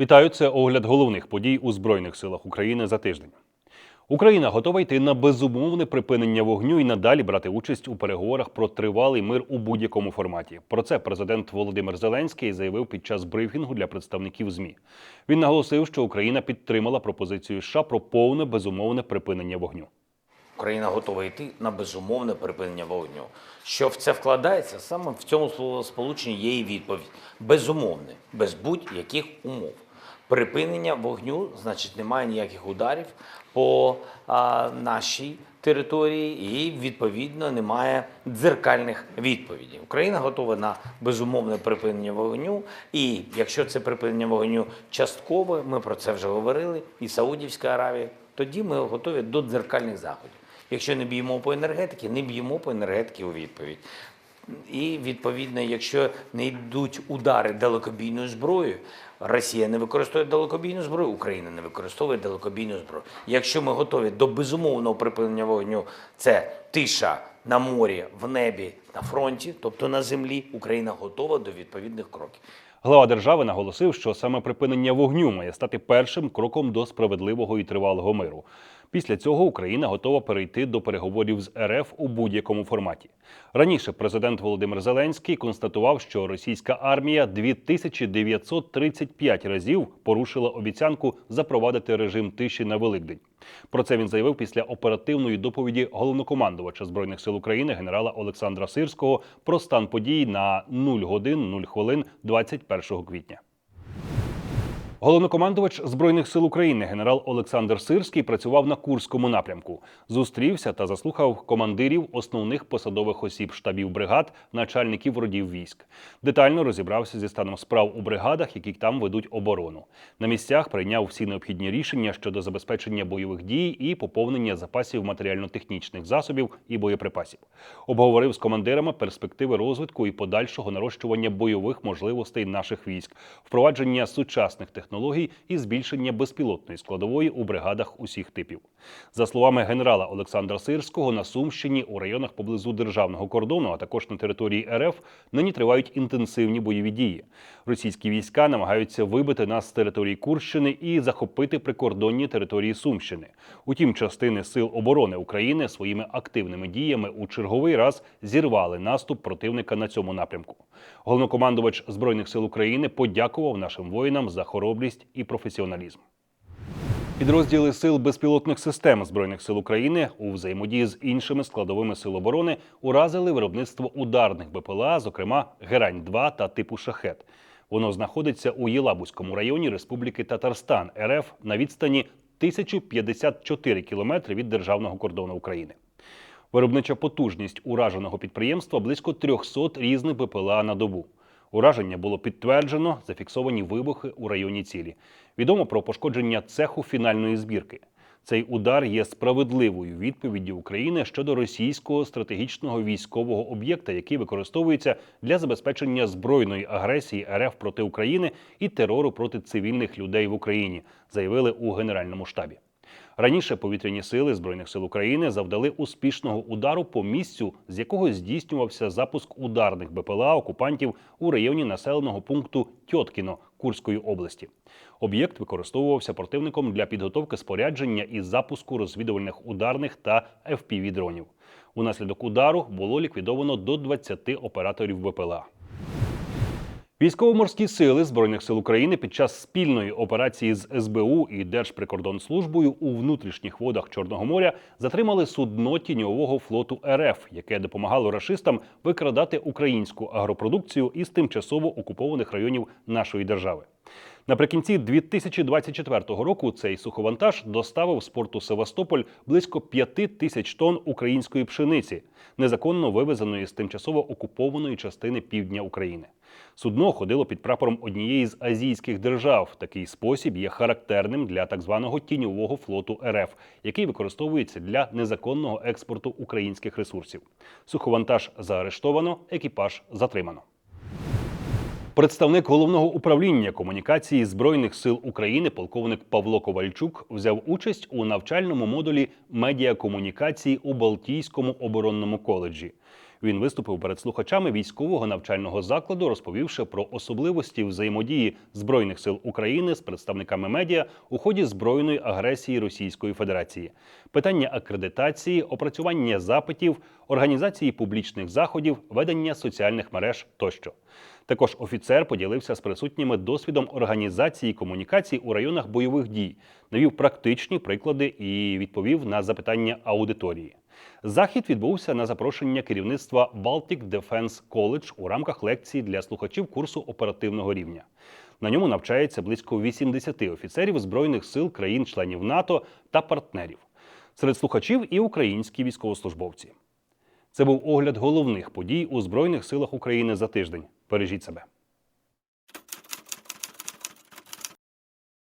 Вітаю, це огляд головних подій у Збройних силах України за тиждень. Україна готова йти на безумовне припинення вогню і надалі брати участь у переговорах про тривалий мир у будь-якому форматі. Про це президент Володимир Зеленський заявив під час брифінгу для представників ЗМІ. Він наголосив, що Україна підтримала пропозицію США про повне безумовне припинення вогню. Україна готова йти на безумовне припинення вогню. Що в це вкладається, саме в цьому словосполученні є і відповідь. Безумовне, без будь-яких умов. Припинення вогню, значить, немає ніяких ударів по а, нашій території і, відповідно, немає дзеркальних відповідей. Україна готова на безумовне припинення вогню. І якщо це припинення вогню часткове, ми про це вже говорили, і Саудівська Аравія, тоді ми готові до дзеркальних заходів. Якщо не б'ємо по енергетиці, не б'ємо по енергетиці у відповідь. І відповідно, якщо не йдуть удари далекобійною зброєю, Росія не використовує далекобійну зброю, Україна не використовує далекобійну зброю. Якщо ми готові до безумовного припинення вогню, це тиша на морі, в небі, на фронті, тобто на землі, Україна готова до відповідних кроків. Глава держави наголосив, що саме припинення вогню має стати першим кроком до справедливого і тривалого миру. Після цього Україна готова перейти до переговорів з РФ у будь-якому форматі. Раніше президент Володимир Зеленський констатував, що російська армія 2935 разів порушила обіцянку запровадити режим тиші на Великдень. Про це він заявив після оперативної доповіді головнокомандувача збройних сил України генерала Олександра Сирського про стан подій на 0 годин 0 хвилин 21 квітня. Головнокомандувач збройних сил України генерал Олександр Сирський працював на Курському напрямку. Зустрівся та заслухав командирів основних посадових осіб штабів бригад, начальників родів військ. Детально розібрався зі станом справ у бригадах, які там ведуть оборону. На місцях прийняв всі необхідні рішення щодо забезпечення бойових дій і поповнення запасів матеріально-технічних засобів і боєприпасів. Обговорив з командирами перспективи розвитку і подальшого нарощування бойових можливостей наших військ, впровадження сучасних технологій і збільшення безпілотної складової у бригадах усіх типів. За словами генерала Олександра Сирського, на Сумщині у районах поблизу державного кордону, а також на території РФ, нині тривають інтенсивні бойові дії. Російські війська намагаються вибити нас з території Курщини і захопити прикордонні території Сумщини. Утім, частини сил оборони України своїми активними діями у черговий раз зірвали наступ противника на цьому напрямку. Головнокомандувач збройних сил України подякував нашим воїнам за хоробрість і професіоналізм. Підрозділи сил безпілотних систем збройних сил України у взаємодії з іншими складовими сил оборони уразили виробництво ударних БПЛА, зокрема Герань 2 та типу Шахет. Воно знаходиться у Єлабузькому районі Республіки Татарстан РФ на відстані 1054 кілометри від державного кордону України. Виробнича потужність ураженого підприємства близько 300 різних БПЛА на добу. Ураження було підтверджено, зафіксовані вибухи у районі цілі. Відомо про пошкодження цеху фінальної збірки. Цей удар є справедливою відповіддю України щодо російського стратегічного військового об'єкта, який використовується для забезпечення збройної агресії РФ проти України і терору проти цивільних людей в Україні, заявили у Генеральному штабі. Раніше повітряні сили збройних сил України завдали успішного удару по місцю, з якого здійснювався запуск ударних БПЛА окупантів у районі населеного пункту Тьоткіно Курської області. Об'єкт використовувався противником для підготовки спорядження і запуску розвідувальних ударних та fpv дронів. Унаслідок удару було ліквідовано до 20 операторів БПЛА. Військово-морські сили збройних сил України під час спільної операції з СБУ і Держприкордонслужбою у внутрішніх водах Чорного моря затримали судно тіньового флоту РФ, яке допомагало рашистам викрадати українську агропродукцію із тимчасово окупованих районів нашої держави. Наприкінці 2024 року цей суховантаж доставив з порту Севастополь близько 5 тисяч тонн української пшениці, незаконно вивезеної з тимчасово окупованої частини півдня України. Судно ходило під прапором однієї з азійських держав. Такий спосіб є характерним для так званого тіньового флоту РФ, який використовується для незаконного експорту українських ресурсів. Суховантаж заарештовано, екіпаж затримано. Представник головного управління комунікації збройних сил України, полковник Павло Ковальчук, взяв участь у навчальному модулі медіакомунікації у Балтійському оборонному коледжі. Він виступив перед слухачами військового навчального закладу, розповівши про особливості взаємодії збройних сил України з представниками медіа у ході збройної агресії Російської Федерації, питання акредитації, опрацювання запитів, організації публічних заходів, ведення соціальних мереж тощо. Також офіцер поділився з присутніми досвідом організації комунікацій у районах бойових дій, навів практичні приклади і відповів на запитання аудиторії. Захід відбувся на запрошення керівництва Baltic Defense College у рамках лекцій для слухачів курсу оперативного рівня. На ньому навчається близько 80 офіцерів збройних сил країн-членів НАТО та партнерів. Серед слухачів і українські військовослужбовці. Це був огляд головних подій у Збройних силах України за тиждень. Бережіть себе.